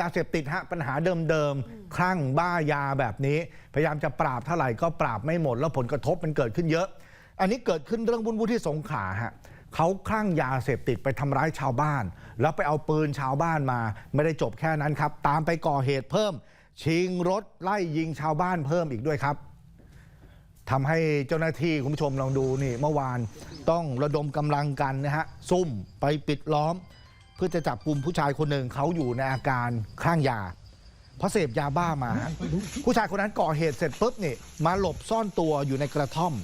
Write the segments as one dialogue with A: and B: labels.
A: ยาเสพติดฮะปัญหาเดิมๆคลั่งบ้ายาแบบนี้ พยายามจะปราบเท่าไหร่ก็ปราบไม่หมด แล้วผลกระทบมันเกิดขึ้นเยอะ อันนี้เกิดขึ้นเรื่องวุ่นๆที่สงขลาฮะเขาคลั่งยาเสพติดไปทำร้ายชาวบ้าน แล้วไปเอาปืนชาวบ้านมา ไม่ได้จบแค่นั้นครับ ตามไปก่อเหตุเพิ่ม ชิงรถไล่ยิงชาวบ้านเพิ่มอีกด้วยครับทำให้เจ้าหน้าที่คุณผู้ชมลองดูนี่เมื่อวานต้องระดมกำลังกันนะฮะซุ่มไปปิดล้อม เพื่อจะจับกลุ่มผู้ชายคนหนึ่งเขาอยู่ในอาการคลั่งยา เพราะเสพยาบ้ามาฮะผู้ชายคนนั้นก่อเหตุเสร็จปุ๊บนี่มาหลบซ่อนตัวอยู่ในกระท่อม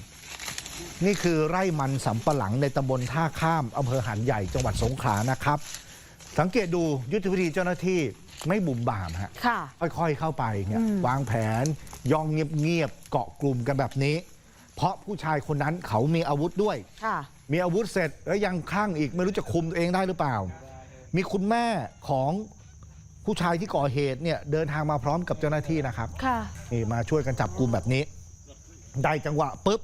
A: นี่คือไร่มันสำปะหลังในตำบลท่าข้ามอำเภอหันใหญ่จังหวัดสงขลานะครับ สังเกตดูยุทธวิธีเจ้าหน้าที่ไม่บุ่มบ่ามฮะ
B: ค่ะ
A: ค่อยๆเข้าไปเนี่ย
B: อืม
A: วางแผนย่องเงียบๆเกาะกลุ่มกันแบบนี้ เพราะผู้ชายคนนั้นเขามีอาวุธด้วย
B: ค่ะ
A: มีอาวุธเสร็จแล้วยังคลั่งอีกไม่รู้จะคุมตัวเองได้หรือเปล่า มีคุณแม่ของผู้ชายที่ก่อเหตุเนี่ยเดินทางมาพร้อมกับเจ้าหน้าที่นะครับ
B: ค่ะ
A: นี่มาช่วยกันจับกลุ่มแบบนี้ ได้จังหวะปุ๊บ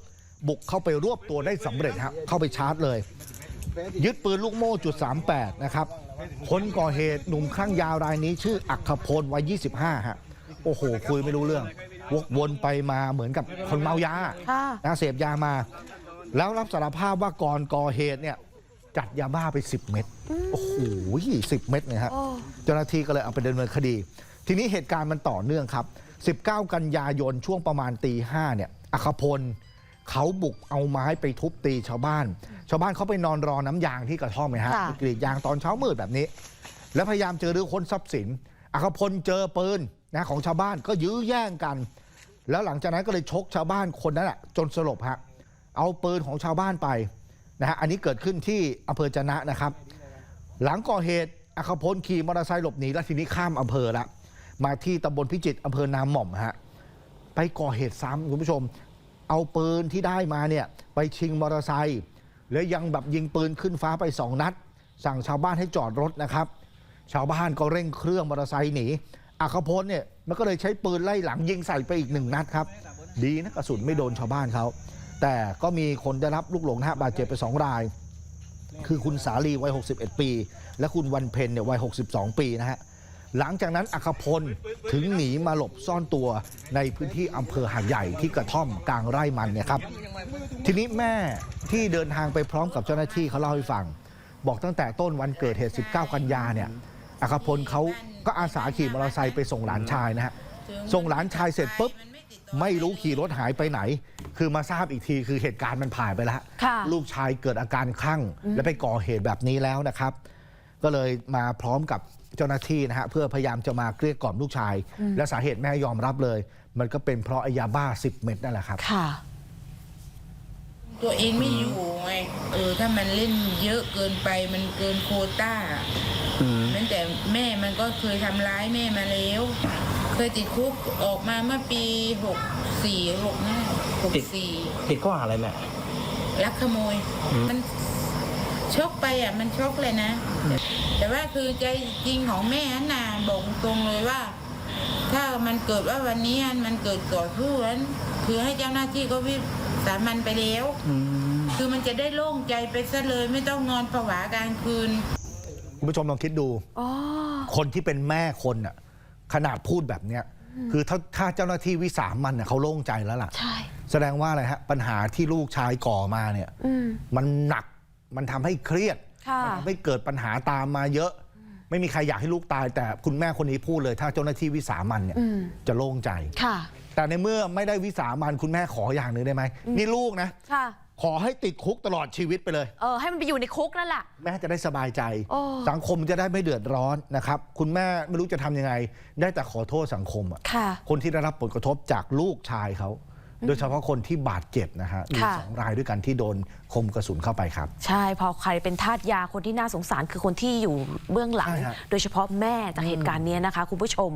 A: บุกเข้าไปรวบตัวได้สำเร็จครับเข้าไปชาร์จเลย ยึดปืนลูกโม่จุด38 นะครับ คนก่อเหตุหนุ่มคลั่งยาวรายนี้ชื่ออัครพลวัย 25 ฮะ โอ้โห คุยไม่รู้เรื่อง วกวนไปมาเหมือนกับคนเมายา
B: ค่ะ
A: นะเสพยามา แล้วรับสารภาพว่าก่อนก่อเหตุเนี่ย จัดยาบ้าไป 10 เม็ดโอ้โห10เม็ดเนี่ยฮะ
B: โอ้
A: เจ้าหน้าที่ก็เลยเอาไปดำเนินคดี ทีนี้เหตุการณ์มันต่อเนื่องครับ 19 กันยายนช่วงประมาณตีห้าเนี่ยอัครพลเขาบุกเอาไม้ไปทุบตีชาวบ้าน ชาวบ้านเขาไปนอนรอน้ำยางที่กระท่อมไหมฮะ
B: ค่ะ
A: ไปกรีดยางตอนเช้ามืดแบบนี้ แล้วพยายามเจอรื้อค้นทรัพย์สินอัครพลเจอปืนนะของชาวบ้านก็ยื้อแย่งกัน แล้วหลังจากนั้นก็เลยชกชาวบ้านคนนั้นอะจนสลบฮะเอาปืนของชาวบ้านไป นะฮะอันนี้เกิดขึ้นที่อำเภอจะนะนะครับ หลังก่อเหตุอัคพลขี่มอเตอร์ไซค์หลบหนีแล้วทีนี้ข้ามอำเภอละมาที่ตำบลพิจิตรอำเภอนาหม่อมฮะไปก่อเหตุซ้ำคุณผู้ชม เอาปืนที่ได้มาเนี่ยไปชิงมอเตอร์ไซค์แล้วยังแบบยิงปืนขึ้นฟ้าไปสองนัด สั่งชาวบ้านให้จอดรถนะครับ ชาวบ้านก็เร่งเครื่องมอเตอร์ไซค์หนีอัคพลเนี่ยมันก็เลยใช้ปืนไล่หลังยิงใส่ไปอีกหนึ่งนัดครับ ดีนะกระสุนไม่โดนชาวบ้านเขา แต่ก็มีคนได้รับลูกหลงนะฮะบาดเจ็บไปสองราย คือคุณสาลีวัย 61 ปี และคุณวันเพ็ญเนี่ยวัย 62 ปีนะฮะหลังจากนั้นอัคพลถึงหนีมาหลบซ่อนตัวในพื้นที่อำเภอหาดใหญ่ที่กระท่อมกลางไร่มันเนี่ยครับ ทีนี้แม่ที่เดินทางไปพร้อมกับเจ้าหน้าที่เขาเล่าให้ฟัง บอกตั้งแต่ต้นวันเกิดเหตุ 19 กันยาเนี่ยอัคพลเขาก็อาสาขี่มอเตอร์ไซค์ไปส่งหลานชายนะฮะส่งหลานชายเสร็จปุ๊บ ไม่รู้ขี่รถหายไปไหน คือมาทราบอีกทีคือเหตุการณ์มันผ่านไปแล้ว
B: ค่ะ
A: ลูกชายเกิดอาการคลั่ง และไปก่อเหตุแบบนี้แล้วนะครับ ก็เลยมาพร้อมกับเจ้าหน้าที่นะฮะเพื่อพยายามจะมาเกลี้ยกล่อมลูกชาย และสาเหตุแม่ยอมรับเลย มันก็เป็นเพราะไอยาบ้า 10 เม็ดนั่นแหละครับ
B: ค่ะ
C: ตัวเองไม่อยู่ไงเออถ้ามันเล่นเยอะเกินไปมันเกินโควต้าตั้งแต่แม่มันก็เคยทำร้ายแม่มาแล้ว เคยติดคุกออกมาเมื่อปีหกสี่หกห้าหก
D: ติด
C: สี่
D: ติดข้อหาอะไรแม่
C: ลักขโมย มันชกไปอะ มันชกเลยนะ แต่ว่าคือใจจริงของแม่น่ะบอกตรงเลยว่า ถ้ามันเกิดว่าวันนี้มันเกิดก่อสู้นั้นคือให้เจ้าหน้าที่ก็วิสามันไปแล้วคือมันจะได้โล่งใจไปซะเลยไม่ต้องนอนผวากลางคืน
A: คุณผู้ชมลองคิดดู
B: อ๋อ
A: คนที่เป็นแม่คนน่ะ ขนาดพูดแบบเนี้ยคือถ้าถ้าเจ้าหน้าที่วิสามันน่ะเขาโล่งใจแล้วล่ะ
B: ใช่
A: แสดงว่าอะไรฮะปัญหาที่ลูกชายก่อมาเนี่ย
B: อืม
A: มันหนักมันทำให้เครียด
B: ค่ะ
A: มันทำให้เกิดปัญหาตามมาเยอะ ไม่มีใครอยากให้ลูกตาย แต่คุณแม่คนนี้พูดเลย ถ้าเจ้าหน้าที่วิสามันเนี่ย
B: อืม
A: จะโล่งใจ
B: ค่ะ
A: แต่ในเมื่อไม่ได้วิสามันคุณแม่ขออย่างหนึ่งได้ไหมนี่ลูกนะ
B: ค่ะ
A: ขอให้ติดคุกตลอดชีวิตไปเลย
B: เออให้มันไปอยู่ในคุกนั่นแหละ
A: แม่จะได้สบายใจ
B: โอ้
A: สังคมจะได้ไม่เดือดร้อนนะครับ คุณแม่ไม่รู้จะทำยังไง ได้แต่ขอโทษสังคมอะ
B: ค่ะ
A: คนที่ได้รับผลกระทบจากลูกชายเขา โดยเฉพาะคนที่บาดเจ็บนะฮะมี
B: ค่ะ
A: สองรายด้วยกันที่โดนคมกระสุนเข้าไปครับ
B: ใช่พอใครเป็นทาสยาคนที่น่าสงสารคือคนที่อยู่เบื้องหลัง
A: ใช่ฮะ
B: โดยเฉพาะแม่จากเหตุการณ์เนี้ยนะคะ คุณผู้ชม